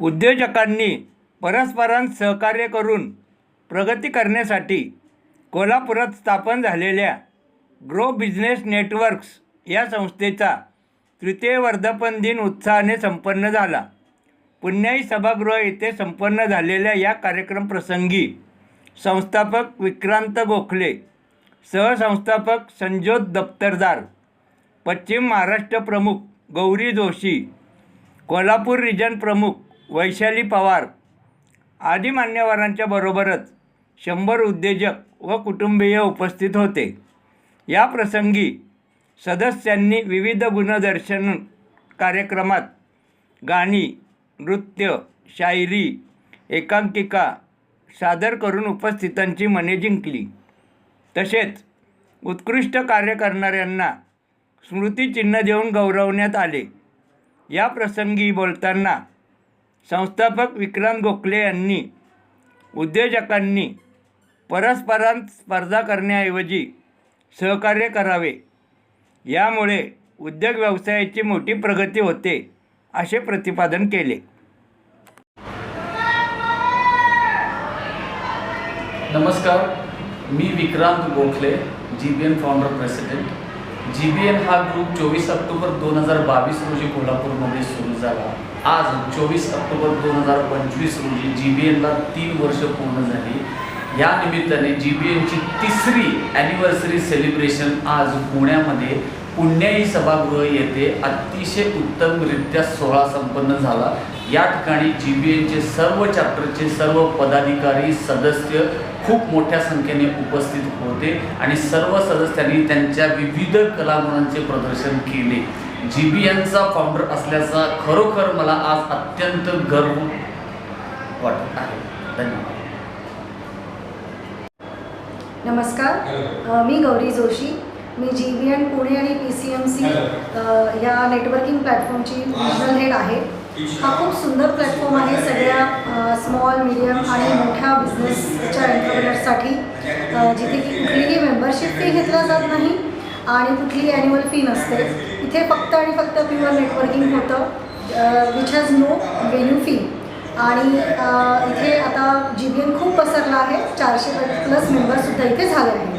उद्योजकांनी परस्परांत सहकार्य करून प्रगती करण्यासाठी कोल्हापुरात स्थापन झालेल्या ग्रो बिझनेस नेटवर्क्स या संस्थेचा तृतीय वर्धापन दिन उत्साहाने संपन्न झाला. पुण्याई सभागृह येथे संपन्न झालेल्या या कार्यक्रम प्रसंगी संस्थापक विक्रांत गोखले सहसंस्थापक संजोत दप्तरदार पश्चिम महाराष्ट्र प्रमुख गौरी जोशी कोल्हापूर रिजन प्रमुख वैशाली पवार आदी मान्यवरांच्या बरोबरच शंभर उद्योजक व कुटुंबीय उपस्थित होते. या प्रसंगी सदस्यांनी विविध गुणदर्शन कार्यक्रमात गाणी नृत्य शायरी एकांकिका सादर करून उपस्थितांची मने जिंकली. तसेच उत्कृष्ट कार्य करणाऱ्यांना स्मृतिचिन्ह देऊन गौरवण्यात आले. या प्रसंगी बोलताना संस्थापक विक्रांत गोखले यांनी उद्योजकांनी परस्परांत स्पर्धा करण्याऐवजी सहकार्य करावे. यामुळे उद्योग व्यवसायाची मोठी प्रगती होते असे प्रतिपादन केले. नमस्कार मी Vikrant Gokhale G B N founder president G B N हा ग्रुप चोवीस ऑक्टोबर दोन हजार बावीस रोजी कोल्हापूरमध्ये सुरू झाला. आज चोवीस ऑक्टोबर दोन हजार पंचवीस रोजी जी बी एनला तीन वर्ष पूर्ण झाली. या निमित्ताने जी बी एनची तिसरी ॲनिव्हर्सरी सेलिब्रेशन आज पुण्यामध्ये पुण्याई सभागृह येथे अतिशय उत्तमरित्या सोहळा संपन्न झाला. या ठिकाणी जी बी एनचे सर्व चॅप्टरचे सर्व पदाधिकारी सदस्य खूप मोठ्या संख्येने उपस्थित होते आणि सर्व सदस्यांनी त्यांच्या विविध कलागुणांचे प्रदर्शन केले. जी बी एनचा फाउंडर असल्याचा खरोखर मला आज अत्यंत गर्व वाटत आहे. धन्यवाद. नमस्कार. मी गौरी जोशी. मी जी बी एन पुणे आणि पी सी एम सी या नेटवर्किंग प्लॅटफॉर्मची रिजनल हेड आहे. हा खूप सुंदर प्लॅटफॉर्म आहे सगळ्या स्मॉल मिडियम आणि मोठ्या बिझनेसच्या एंटरप्रेनर्ससाठी जिथे की कुठलीही मेंबरशिप फी घेतला जात नाही आणि कुठलीही ॲन्युअल फी नसते. इथे फक्त आणि फक्त प्युअर नेटवर्किंग होतं which has no venue fee आणि इथे आता जी बी एन खूप पसरला आहे. चारशे प्लस मेंबर्ससुद्धा इथे झाले आहेत.